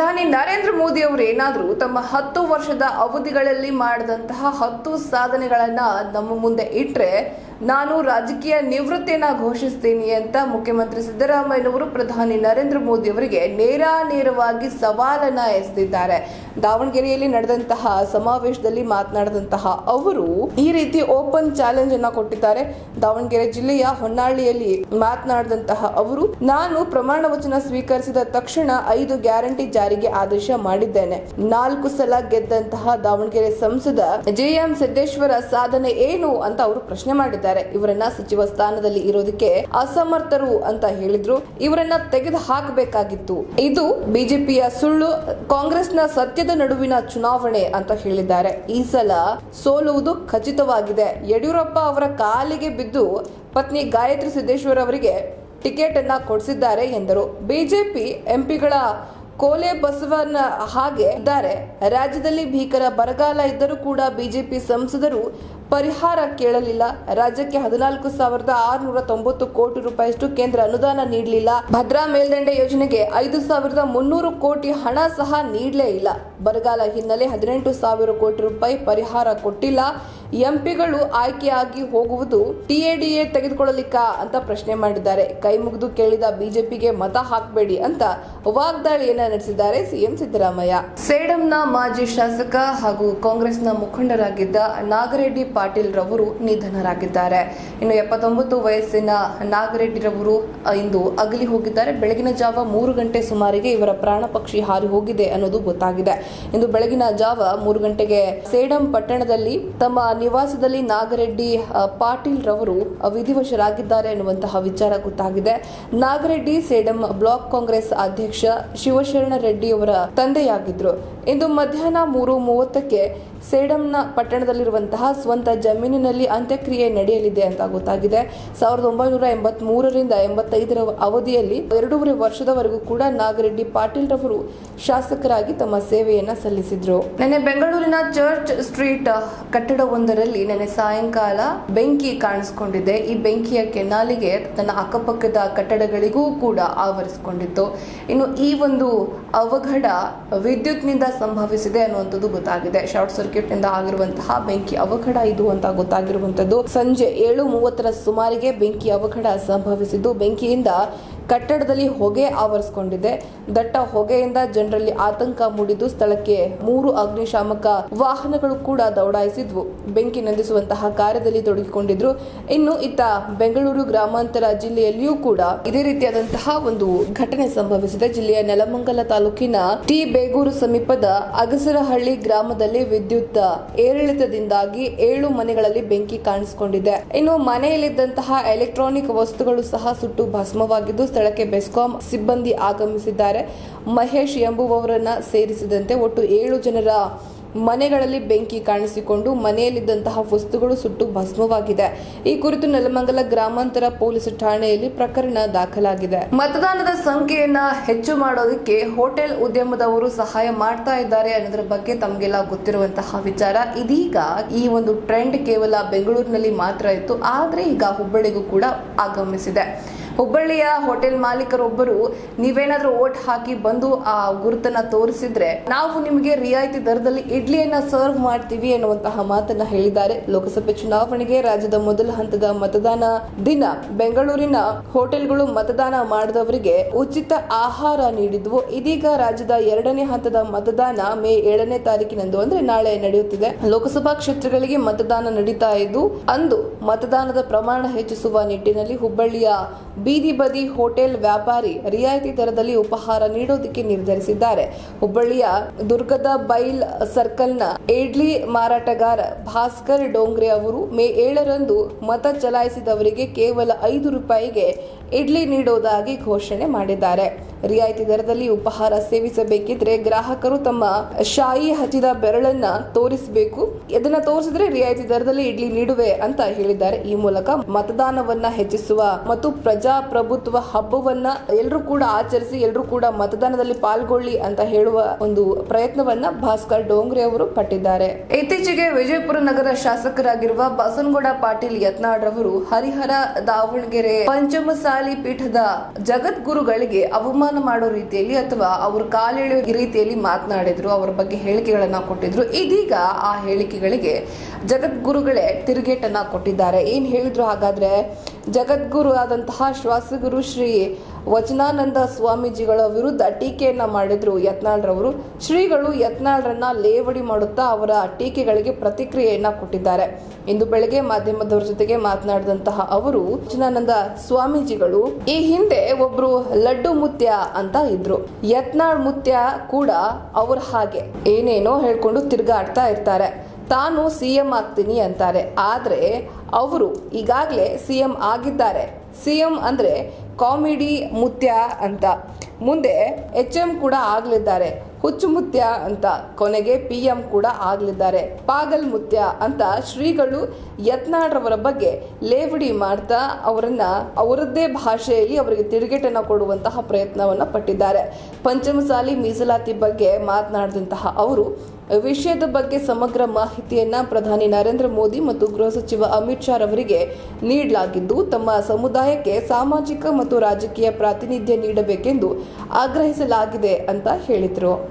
ಪ್ರಧಾನಿ ನರೇಂದ್ರ ಮೋದಿ ಅವರು ಏನಾದರೂ ತಮ್ಮ ಹತ್ತು ವರ್ಷದ ಅವಧಿಗಳಲ್ಲಿ ಮಾಡಿದಂತಹ ಹತ್ತು ಸಾಧನೆಗಳನ್ನು ನಮ್ಮ ಮುಂದೆ ಇಟ್ರೆ ನಾನು ರಾಜಕೀಯ ನಿವೃತ್ತಿಯನ್ನ ಘೋಷಿಸ್ತೀನಿ ಅಂತ ಮುಖ್ಯಮಂತ್ರಿ ಸಿದ್ದರಾಮಯ್ಯನವರು ಪ್ರಧಾನಿ ನರೇಂದ್ರ ಮೋದಿ ಅವರಿಗೆ ನೇರ ನೇರವಾಗಿ ಸವಾಲನ್ನ ಎಸೆದಿದ್ದಾರೆ. ದಾವಣಗೆರೆಯಲ್ಲಿ ನಡೆದಂತಹ ಸಮಾವೇಶದಲ್ಲಿ ಮಾತನಾಡಿದಂತಹ ಅವರು ಈ ರೀತಿ ಓಪನ್ ಚಾಲೆಂಜ್ ಅನ್ನ ಕೊಟ್ಟಿದ್ದಾರೆ. ದಾವಣಗೆರೆ ಜಿಲ್ಲೆಯ ಹೊನ್ನಾಳಿಯಲ್ಲಿ ಮಾತನಾಡಿದಂತಹ ಅವರು, ನಾನು ಪ್ರಮಾಣ ವಚನ ಸ್ವೀಕರಿಸಿದ ತಕ್ಷಣ ಐದು ಗ್ಯಾರಂಟಿ ಜಾರಿಗೆ ಆದೇಶ ಮಾಡಿದ್ದೇನೆ. ನಾಲ್ಕು ಸಲ ಗೆದ್ದಂತಹ ದಾವಣಗೆರೆ ಸಂಸದ ಜೆಎಂ ಸಿದ್ದೇಶ್ವರ ಸಾಧನೆ ಏನು ಅಂತ ಅವರು ಪ್ರಶ್ನೆ ಮಾಡಿದ್ದಾರೆ. ಇವರನ್ನ ಸಚಿವ ಸ್ಥಾನದಲ್ಲಿ ಇರೋದಕ್ಕೆ ಅಸಮರ್ಥರು ಅಂತ ಹೇಳಿದ್ರು. ಇವರನ್ನ ತೆಗೆದು ಹಾಕಬೇಕಾಗಿತ್ತು ಇದು ಬಿಜೆಪಿಯ ಸುಳ್ಳು, ಕಾಂಗ್ರೆಸ್ನ ಸತ್ಯದ ನಡುವಿನ ಚುನಾವಣೆ ಅಂತ ಹೇಳಿದ್ದಾರೆ. ಈ ಸಲ ಸೋಲುವುದು ಖಚಿತವಾಗಿದೆ. ಯಡಿಯೂರಪ್ಪ ಅವರ ಕಾಲಿಗೆ ಬಿದ್ದು ಪತ್ನಿ ಗಾಯತ್ರಿ ಸಿದ್ದೇಶ್ವರ ಅವರಿಗೆ ಟಿಕೆಟ್ ಅನ್ನ ಕೊಡಿಸಿದ್ದಾರೆ ಎಂದರು. ಬಿಜೆಪಿ ಎಂಪಿಗಳ ಕೋಲೆ ಬಸವನ ಹಾಗೆ ಇದ್ದಾರೆ. ರಾಜ್ಯದಲ್ಲಿ ಭೀಕರ ಬರಗಾಲ ಇದ್ದರೂ ಕೂಡ ಬಿಜೆಪಿ ಸಂಸದರು ಪರಿಹಾರ ಕೇಳಲಿಲ್ಲ. ರಾಜ್ಯಕ್ಕೆ ಹದಿನಾಲ್ಕು ಸಾವಿರದ ಆರುನೂರ ತೊಂಬತ್ತು ಕೋಟಿ ರೂಪಾಯಿಯಷ್ಟು ಕೇಂದ್ರ ಅನುದಾನ ನೀಡಲಿಲ್ಲ. ಭದ್ರಾ ಮೇಲ್ದಂಡೆ ಯೋಜನೆಗೆ ಐದು ಸಾವಿರದ ಮುನ್ನೂರು ಕೋಟಿ ಹಣ ಸಹ ನೀಡಲೇ ಇಲ್ಲ. ಬರಗಾಲ ಹಿನ್ನೆಲೆ ಹದಿನೆಂಟು ಸಾವಿರ ಕೋಟಿ ರೂಪಾಯಿ ಪರಿಹಾರ ಕೊಟ್ಟಿಲ್ಲ. ಎಂಪಿಗಳು ಆಯ್ಕೆಯಾಗಿ ಹೋಗುವುದು ಟಿಎಡಿಎ ತೆಗೆದುಕೊಳ್ಳಲಿಕ್ಕಾ ಅಂತ ಪ್ರಶ್ನೆ ಮಾಡಿದ್ದಾರೆ. ಕೈ ಮುಗಿದು ಕೇಳಿದ ಬಿಜೆಪಿಗೆ ಮತ ಹಾಕಬೇಡಿ ಅಂತ ವಾಗ್ದಾಳಿಯನ್ನ ನಡೆಸಿದ್ದಾರೆ ಸಿಎಂ ಸಿದ್ದರಾಮಯ್ಯ. ಸೇಡಂನ ಮಾಜಿ ಶಾಸಕ ಹಾಗೂ ಕಾಂಗ್ರೆಸ್ನ ಮುಖಂಡರಾಗಿದ್ದ ನಾಗರೆಡ್ಡಿ ಪಾಟೀಲ್ ರವರು ನಿಧನರಾಗಿದ್ದಾರೆ. ಇನ್ನು ಎಪ್ಪತ್ತೊಂಬತ್ತು ವಯಸ್ಸಿನ ನಾಗರೆಡ್ಡಿ ರವರು ಇಂದು ಅಗಲಿ ಹೋಗಿದ್ದಾರೆ. ಬೆಳಗಿನ ಜಾವ ಮೂರು ಗಂಟೆ ಸುಮಾರಿಗೆ ಇವರ ಪ್ರಾಣ ಪಕ್ಷಿ ಹಾರಿ ಹೋಗಿದೆ ಅನ್ನೋದು ಗೊತ್ತಾಗಿದೆ. ಇಂದು ಬೆಳಗಿನ ಜಾವ ಮೂರು ಗಂಟೆಗೆ ಸೇಡಂ ಪಟ್ಟಣದಲ್ಲಿ ತಮ್ಮ ನಿವಾಸದಲ್ಲಿ ನಾಗರೆಡ್ಡಿ ಪಾಟೀಲ್ ರವರು ವಿಧಿವಶರಾಗಿದ್ದಾರೆ ಎನ್ನುವಂತಹ ವಿಚಾರ ಗೊತ್ತಾಗಿದೆ. ನಾಗರೆಡ್ಡಿ ಸೇಡಂ ಬ್ಲಾಕ್ ಕಾಂಗ್ರೆಸ್ ಅಧ್ಯಕ್ಷ ಶಿವಶರಣ ರೆಡ್ಡಿ ಅವರ ತಂದೆಯಾಗಿದ್ರು. ಇಂದು ಮಧ್ಯಾಹ್ನ ಮೂರು ಮೂವತ್ತಕ್ಕೆ ಸೇಡಂನ ಪಟ್ಟಣದಲ್ಲಿರುವಂತಹ ಸ್ವಂತ ಜಮೀನಿನಲ್ಲಿ ಅಂತ್ಯಕ್ರಿಯೆ ನಡೆಯಲಿದೆ ಅಂತ ಗೊತ್ತಾಗಿದೆ. ಸಾವಿರದ ಒಂಬೈನೂರ ಎಂಬತ್ ಮೂರರಿಂದ ಎಂಬತ್ತೈದರ ಅವಧಿಯಲ್ಲಿ ಎರಡೂವರೆ ವರ್ಷದವರೆಗೂ ಕೂಡ ನಾಗರೆಡ್ಡಿ ಪಾಟೀಲ್ ರವರು ಶಾಸಕರಾಗಿ ತಮ್ಮ ಸೇವೆಯನ್ನ ಸಲ್ಲಿಸಿದ್ರು. ನೆನೆ ಬೆಂಗಳೂರಿನ ಚರ್ಚ್ ಸ್ಟ್ರೀಟ್ ಕಟ್ಟಡವೊಂದರಲ್ಲಿ ನೆನೆ ಸಾಯಂಕಾಲ ಬೆಂಕಿ ಕಾಣಿಸಿಕೊಂಡಿದೆ. ಈ ಬೆಂಕಿಯ ಕೆನಾಲಿಗೆ ತನ್ನ ಅಕ್ಕಪಕ್ಕದ ಕಟ್ಟಡಗಳಿಗೂ ಕೂಡ ಆವರಿಸಿಕೊಂಡಿತ್ತು. ಇನ್ನು ಈ ಒಂದು ಅವಘಡ ವಿದ್ಯುತ್ನಿಂದ ಸಂಭವಿಸಿದೆ ಅನ್ನುವಂಥದ್ದು ಗೊತ್ತಾಗಿದೆ. ಶಾರ್ಟ್ ಸರ್ಕ್ಯೂಟ್ ನಿಂದ ಆಗಿರುವಂತಹ ಬೆಂಕಿ ಅವಘಡ ಇದು ಅಂತ ಗೊತ್ತಾಗಿರುವಂತದ್ದು ಸಂಜೆ ಏಳು ಮೂವತ್ತರ ಸುಮಾರಿಗೆ ಬೆಂಕಿ ಅವಘಡ ಸಂಭವಿಸಿದ್ದು. ಬೆಂಕಿಯಿಂದ ಕಟ್ಟಡದಲ್ಲಿ ಹೊಗೆ ಆವರಿಸಿಕೊಂಡಿದೆ. ದಟ್ಟ ಹೊಗೆಯಿಂದ ಜನರಲ್ಲಿ ಆತಂಕ ಮೂಡಿದ್ದು ಸ್ಥಳಕ್ಕೆ ಮೂರು ಅಗ್ನಿಶಾಮಕ ವಾಹನಗಳು ಕೂಡ ದೌಡಾಯಿಸಿದ್ವು. ಬೆಂಕಿ ನಂದಿಸುವಂತಹ ಕಾರ್ಯದಲ್ಲಿ ತೊಡಗಿಕೊಂಡಿದ್ರು. ಇನ್ನು ಇತ್ತ ಬೆಂಗಳೂರು ಗ್ರಾಮಾಂತರ ಜಿಲ್ಲೆಯಲ್ಲಿಯೂ ಕೂಡ ಇದೇ ರೀತಿಯಾದಂತಹ ಒಂದು ಘಟನೆ ಸಂಭವಿಸಿದೆ. ಜಿಲ್ಲೆಯ ನೆಲಮಂಗಲ ತಾಲೂಕಿನ ಟಿ ಬೇಗೂರು ಸಮೀಪದ ಅಗಸರಹಳ್ಳಿ ಗ್ರಾಮದಲ್ಲಿ ವಿದ್ಯುತ್ ಏರಿಳಿತದಿಂದಾಗಿ ಏಳು ಮನೆಗಳಲ್ಲಿ ಬೆಂಕಿ ಕಾಣಿಸಿಕೊಂಡಿದೆ. ಇನ್ನು ಮನೆಯಲ್ಲಿದ್ದಂತಹ ಎಲೆಕ್ಟ್ರಾನಿಕ್ ವಸ್ತುಗಳು ಸಹ ಸುಟ್ಟು ಭಸ್ಮವಾಗಿದ್ದು ಸ್ಥಳಕ್ಕೆ ಬೆಸ್ಕಾಂ ಸಿಬ್ಬಂದಿ ಆಗಮಿಸಿದ್ದಾರೆ. ಮಹೇಶ್ ಎಂಬುವವರನ್ನ ಸೇರಿಸಿದಂತೆ ಒಟ್ಟು ಏಳು ಜನರ ಮನೆಗಳಲ್ಲಿ ಬೆಂಕಿ ಕಾಣಿಸಿಕೊಂಡು ಮನೆಯಲ್ಲಿದ್ದಂತಹ ವಸ್ತುಗಳು ಸುಟ್ಟು ಭಸ್ಮವಾಗಿದೆ. ಈ ಕುರಿತು ನೆಲಮಂಗಲ ಗ್ರಾಮಾಂತರ ಪೊಲೀಸ್ ಠಾಣೆಯಲ್ಲಿ ಪ್ರಕರಣ ದಾಖಲಾಗಿದೆ. ಮತದಾನದ ಸಂಖ್ಯೆಯನ್ನ ಹೆಚ್ಚು ಮಾಡೋದಕ್ಕೆ ಹೋಟೆಲ್ ಉದ್ಯಮದವರು ಸಹಾಯ ಮಾಡ್ತಾ ಇದ್ದಾರೆ ಅನ್ನೋದ್ರ ಬಗ್ಗೆ ತಮಗೆಲ್ಲ ಗೊತ್ತಿರುವಂತಹ ವಿಚಾರ. ಇದೀಗ ಈ ಒಂದು ಟ್ರೆಂಡ್ ಕೇವಲ ಬೆಂಗಳೂರಿನಲ್ಲಿ ಮಾತ್ರ ಇತ್ತು. ಆದ್ರೆ ಈಗ ಹುಬ್ಬಳ್ಳಿಗೂ ಕೂಡ ಆಗಮಿಸಿದೆ. ಹುಬ್ಬಳ್ಳಿಯ ಹೋಟೆಲ್ ಮಾಲೀಕರೊಬ್ಬರು ನೀವೇನಾದ್ರೂ ಓಟ್ ಹಾಕಿ ಬಂದು ಆ ಗುರುತನ್ನ ತೋರಿಸಿದ್ರೆ ನಾವು ನಿಮಗೆ ರಿಯಾಯಿತಿ ದರದಲ್ಲಿ ಇಡ್ಲಿಯನ್ನ ಸರ್ವ್ ಮಾಡ್ತೀವಿ ಎನ್ನುವಂತಹ ಮಾತನ್ನ ಹೇಳಿದ್ದಾರೆ. ಲೋಕಸಭೆ ಚುನಾವಣೆಗೆ ರಾಜ್ಯದ ಮೊದಲ ಹಂತದ ಮತದಾನ ದಿನ ಬೆಂಗಳೂರಿನ ಹೋಟೆಲ್ಗಳು ಮತದಾನ ಮಾಡಿದವರಿಗೆ ಉಚಿತ ಆಹಾರ ನೀಡಿದ್ವು. ಇದೀಗ ರಾಜ್ಯದ ಎರಡನೇ ಹಂತದ ಮತದಾನ ಮೇ ಏಳನೇ ತಾರೀಕಿನಂದು ಅಂದ್ರೆ ನಾಳೆ ನಡೆಯುತ್ತಿದೆ. ಲೋಕಸಭಾ ಕ್ಷೇತ್ರಗಳಿಗೆ ಮತದಾನ ನಡೀತಾ ಇದ್ದು ಅಂದು ಮತದಾನದ ಪ್ರಮಾಣ ಹೆಚ್ಚಿಸುವ ನಿಟ್ಟಿನಲ್ಲಿ ಹುಬ್ಬಳ್ಳಿಯ ಬೀದಿ ಬದಿ ಹೋಟೆಲ್ ವ್ಯಾಪಾರಿ ರಿಯಾಯಿತಿ ದರದಲ್ಲಿ ಉಪಹಾರ ನೀಡೋದಕ್ಕೆ ನಿರ್ಧರಿಸಿದ್ದಾರೆ. ಹುಬ್ಬಳ್ಳಿಯ ದುರ್ಗದ ಬೈಲ್ ಸರ್ಕಲ್ನ ಏಡ್ಲಿ ಮಾರಾಟಗಾರ ಭಾಸ್ಕರ್ ಡೋಂಗ್ರೆ ಅವರು ಮೇ ಏಳರಂದು ಮತ ಚಲಾಯಿಸಿದವರಿಗೆ ಕೇವಲ ಐದು ರೂಪಾಯಿಗೆ ಇಡ್ಲಿ ನೀಡೋದಾಗಿ ಘೋಷಣೆ ಮಾಡಿದ್ದಾರೆ. ರಿಯಾಯಿತಿ ದರದಲ್ಲಿ ಉಪಹಾರ ಸೇವಿಸಬೇಕಿದ್ರೆ ಗ್ರಾಹಕರು ತಮ್ಮ ಶಾಯಿ ಹಚ್ಚಿದ ಬೆರಳನ್ನ ತೋರಿಸಬೇಕು. ಇದನ್ನ ತೋರಿಸಿದ್ರೆ ರಿಯಾಯಿತಿ ದರದಲ್ಲಿ ಇಡ್ಲಿ ನೀಡುವೆ ಅಂತ ಹೇಳಿದ್ದಾರೆ. ಈ ಮೂಲಕ ಮತದಾನವನ್ನ ಹೆಚ್ಚಿಸುವ ಮತ್ತು ಪ್ರಜಾಪ್ರಭುತ್ವ ಹಬ್ಬವನ್ನ ಎಲ್ಲರೂ ಕೂಡ ಆಚರಿಸಿ ಎಲ್ಲರೂ ಕೂಡ ಮತದಾನದಲ್ಲಿ ಪಾಲ್ಗೊಳ್ಳಿ ಅಂತ ಹೇಳುವ ಒಂದು ಪ್ರಯತ್ನವನ್ನ ಭಾಸ್ಕರ್ ಡೋಂಗ್ರೆ ಅವರು ಪಟ್ಟಿದ್ದಾರೆ. ಇತ್ತೀಚೆಗೆ ವಿಜಯಪುರ ನಗರ ಶಾಸಕರಾಗಿರುವ ಬಸನಗೌಡ ಪಾಟೀಲ್ ಯತ್ನಾಡ್ ಅವರು ಹರಿಹರ ದಾವಣಗೆರೆ ಪಂಚಮಸಾಲಿ ಪಂಚಮಸಾಲಿ ಪೀಠದ ಜಗದ್ಗುರುಗಳಿಗೆ ಅವಮಾನ ಮಾಡೋ ರೀತಿಯಲ್ಲಿ ಅಥವಾ ಅವರು ಕಾಲೆಳೆಯೋ ರೀತಿಯಲ್ಲಿ ಮಾತನಾಡಿದ್ರು, ಅವರ ಬಗ್ಗೆ ಹೇಳಿಕೆಗಳನ್ನ ಕೊಟ್ಟಿದ್ರು. ಇದೀಗ ಆ ಹೇಳಿಕೆಗಳಿಗೆ ಜಗದ್ಗುರುಗಳೇ ತಿರುಗೇಟನ್ನ ಕೊಟ್ಟಿದ್ದಾರೆ. ಏನ್ ಹೇಳಿದ್ರು ಹಾಗಾದ್ರೆ? ಜಗದ್ಗುರು ಆದಂತಹ ಶ್ವಾಸಗುರು ಶ್ರೀ ವಚನಾನಂದ ಸ್ವಾಮೀಜಿಗಳ ವಿರುದ್ಧ ಟೀಕೆಯನ್ನು ಮಾಡಿದ್ರು ಯತ್ನಾಳ್ರವರು. ಶ್ರೀಗಳು ಯತ್ನಾಳ್ರನ್ನ ಲೇವಡಿ ಮಾಡುತ್ತಾ ಅವರ ಟೀಕೆಗಳಿಗೆ ಪ್ರತಿಕ್ರಿಯೆಯನ್ನು ಕೊಟ್ಟಿದ್ದಾರೆ. ಇಂದು ಬೆಳಗ್ಗೆ ಮಾಧ್ಯಮದವರ ಜೊತೆಗೆ ಮಾತನಾಡಿದಂತಹ ಅವರು, ವಚನಾನಂದ ಸ್ವಾಮೀಜಿಗಳು, ಈ ಹಿಂದೆ ಒಬ್ರು ಲಡ್ಡು ಮುತ್ಯ ಅಂತ ಇದ್ರು. ಯತ್ನಾಳ್ ಮುತ್ಯ ಕೂಡ ಅವ್ರ ಹಾಗೆ. ಏನೇನೋ ಹೇಳ್ಕೊಂಡು ತಿರ್ಗಾಡ್ತಾ ಇರ್ತಾರೆ. ತಾನು ಸಿ ಎಂ ಆಗ್ತೀನಿ ಅಂತಾರೆ. ಆದರೆ ಅವರು ಈಗಾಗಲೇ ಸಿ ಎಂ ಆಗಿದ್ದಾರೆ. ಸಿ ಎಂ ಅಂದರೆ ಕಾಮಿಡಿ ಮುತ್ಯ ಅಂತ. ಮುಂದೆ ಎಚ್ ಎಂ ಕೂಡ ಆಗಲಿದ್ದಾರೆ. ಹುಚ್ಚು ಮುತ್ಯ ಅಂತ. ಕೊನೆಗೆ ಪಿ ಎಂ ಕೂಡ ಆಗಲಿದ್ದಾರೆ. ಪಾಗಲ್ ಮುತ್ಯ ಅಂತ ಶ್ರೀಗಳು ಯತ್ನಾಡ್ರವರ ಬಗ್ಗೆ ಲೇವಡಿ ಮಾಡ್ತಾ ಅವರನ್ನ ಅವರದ್ದೇ ಭಾಷೆಯಲ್ಲಿ ಅವರಿಗೆ ತಿರುಗೇಟನ್ನು ಕೊಡುವಂತಹ ಪ್ರಯತ್ನವನ್ನ ಪಟ್ಟಿದ್ದಾರೆ. ಪಂಚಮಸಾಲಿ ಮೀಸಲಾತಿ ಬಗ್ಗೆ ಮಾತನಾಡಿದಂತಹ ಅವರು ವಿಷಯದ ಬಗ್ಗೆ ಸಮಗ್ರ ಮಾಹಿತಿಯನ್ನು ಪ್ರಧಾನಿ ನರೇಂದ್ರ ಮೋದಿ ಮತ್ತು ಗೃಹ ಸಚಿವ ಅಮಿತ್ ಶಾ ರವರಿಗೆ ನೀಡಲಾಗಿದ್ದು, ತಮ್ಮ ಸಮುದಾಯಕ್ಕೆ ಸಾಮಾಜಿಕ ಮತ್ತು ರಾಜಕೀಯ ಪ್ರಾತಿನಿಧ್ಯ ನೀಡಬೇಕೆಂದು ಆಗ್ರಹಿಸಲಾಗಿದೆ ಅಂತ ಹೇಳಿದರು.